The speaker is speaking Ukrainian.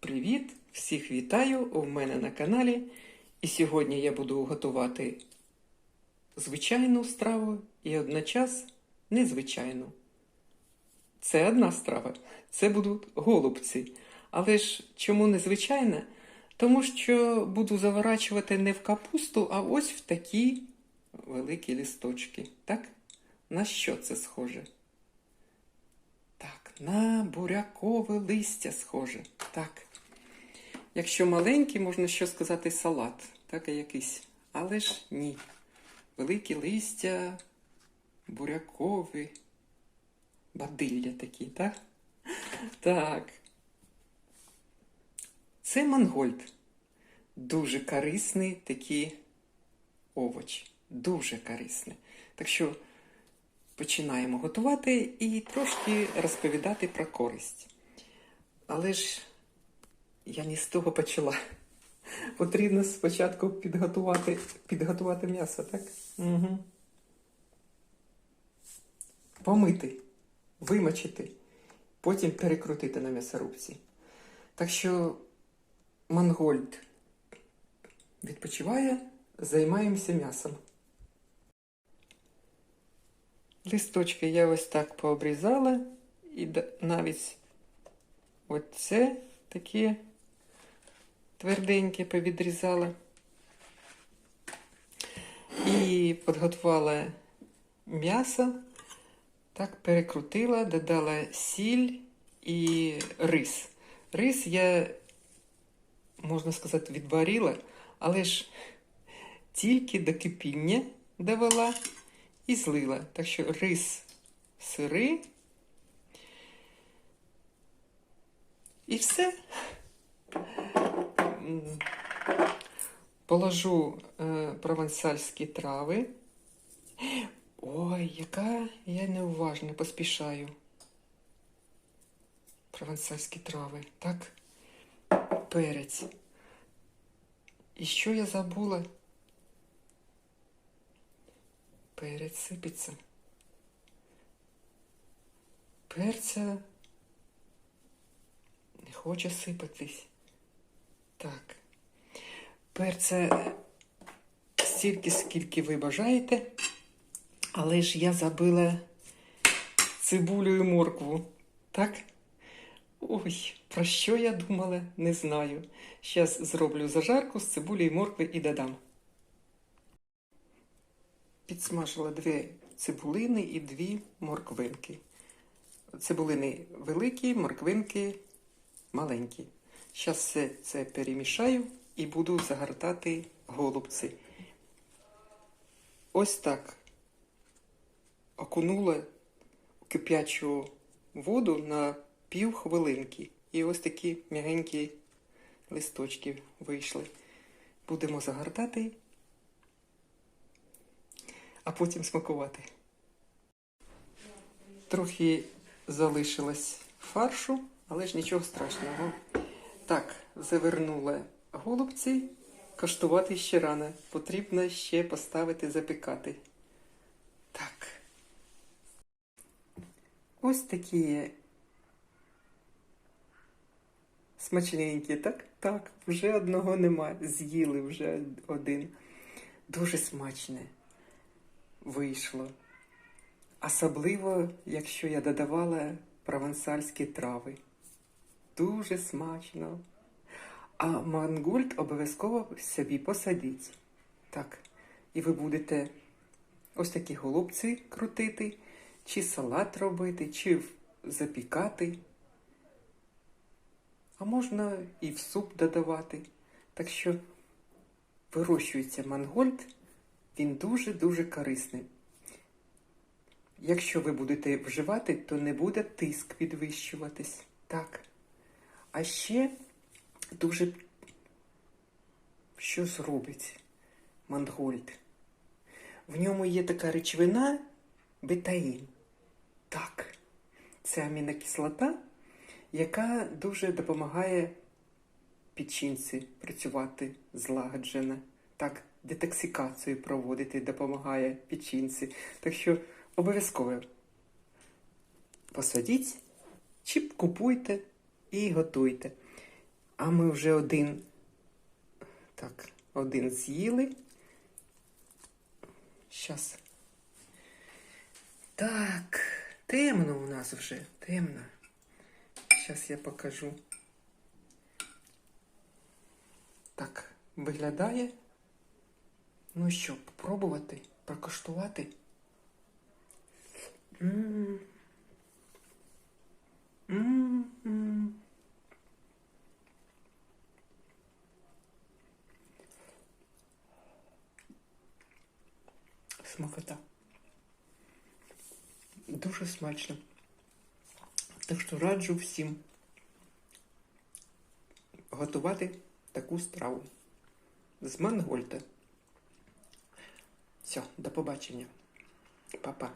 Привіт! Всіх вітаю у мене на каналі. І сьогодні я буду готувати звичайну страву і одночас незвичайну. Це одна страва, це будуть голубці. Але ж чому незвичайна? Тому що буду заворачувати не в капусту, а ось в такі великі лісточки. Так? На що це схоже? Так, на бурякове листя схоже. Так. Якщо маленький, можна що сказати салат, так і якийсь. Але ж ні. Великі листя, бурякові, бадилля такі, так? Так. Це мангольд. Дуже корисний такий овоч. Дуже корисний. Так що починаємо готувати і трошки розповідати про користь. Але ж я не з того почала. Потрібно спочатку підготувати, підготувати м'ясо, так? Угу. Помити, вимочити, потім перекрутити на м'ясорубці. Так що Мангольд відпочиває, займаємося м'ясом. Листочки я ось так пообрізала, і навіть оце такі тверденькі повідрізала. І підготувала м'ясо, так перекрутила, додала сіль і рис. Рис я, можна сказати, відварила, але ж тільки до кипіння довела і злила. Так що рис сирий. І все. Положу е, провансальські трави. Ой, яка я неуважна, поспішаю. Провансальські трави. Так, перець. І що я забула? Перець сипеться. Перця не хоче сипатись. Так. Перця стільки, скільки ви бажаєте. Але ж я забила цибулю і моркву. Так? Ой, про що я думала, не знаю. Зараз зроблю зажарку з цибулі і моркви і додам. Підсмажила дві цибулини і дві морквинки. Цибулини великі, морквинки маленькі. Зараз все це перемішаю і буду загортати голубці. Ось так окунула кип'ячу воду на пів хвилинки. І ось такі м'ягенькі листочки вийшли. Будемо загортати, а потім смакувати. Трохи залишилось фаршу, але ж нічого страшного. Так, завернула голубці. Коштувати ще рано. Потрібно ще поставити запікати. Так. Ось такі смачненькі, так? Так, вже одного нема. З'їли вже один. Дуже смачне вийшло. Особливо, якщо я додавала провансальські трави. Дуже смачно. А мангольд обов'язково собі посадіть. Так. І ви будете ось такі голубці крутити, чи салат робити, чи запікати. А можна і в суп додавати. Так що вирощується мангольд, він дуже-дуже корисний. Якщо ви будете вживати, то не буде тиск підвищуватись. Так. А ще дуже що зробить мангольд? В ньому є така речовина бетаїн. Так, це амінокислота, яка дуже допомагає печінці працювати злагоджено. Так, детоксикацію проводити допомагає печінці. Так що обов'язково посадіть чи купуйте і готуйте. А ми вже один. Так, один з'їли. Щас. Так, темно у нас вже, темно. Зараз я покажу. Так, виглядає. Ну що, попробувати, прокуштувати. М. М-м. Смакота. Дуже смачно. Так що раджу всім готувати таку страву з мангольта. Все, до побачення. Па-па.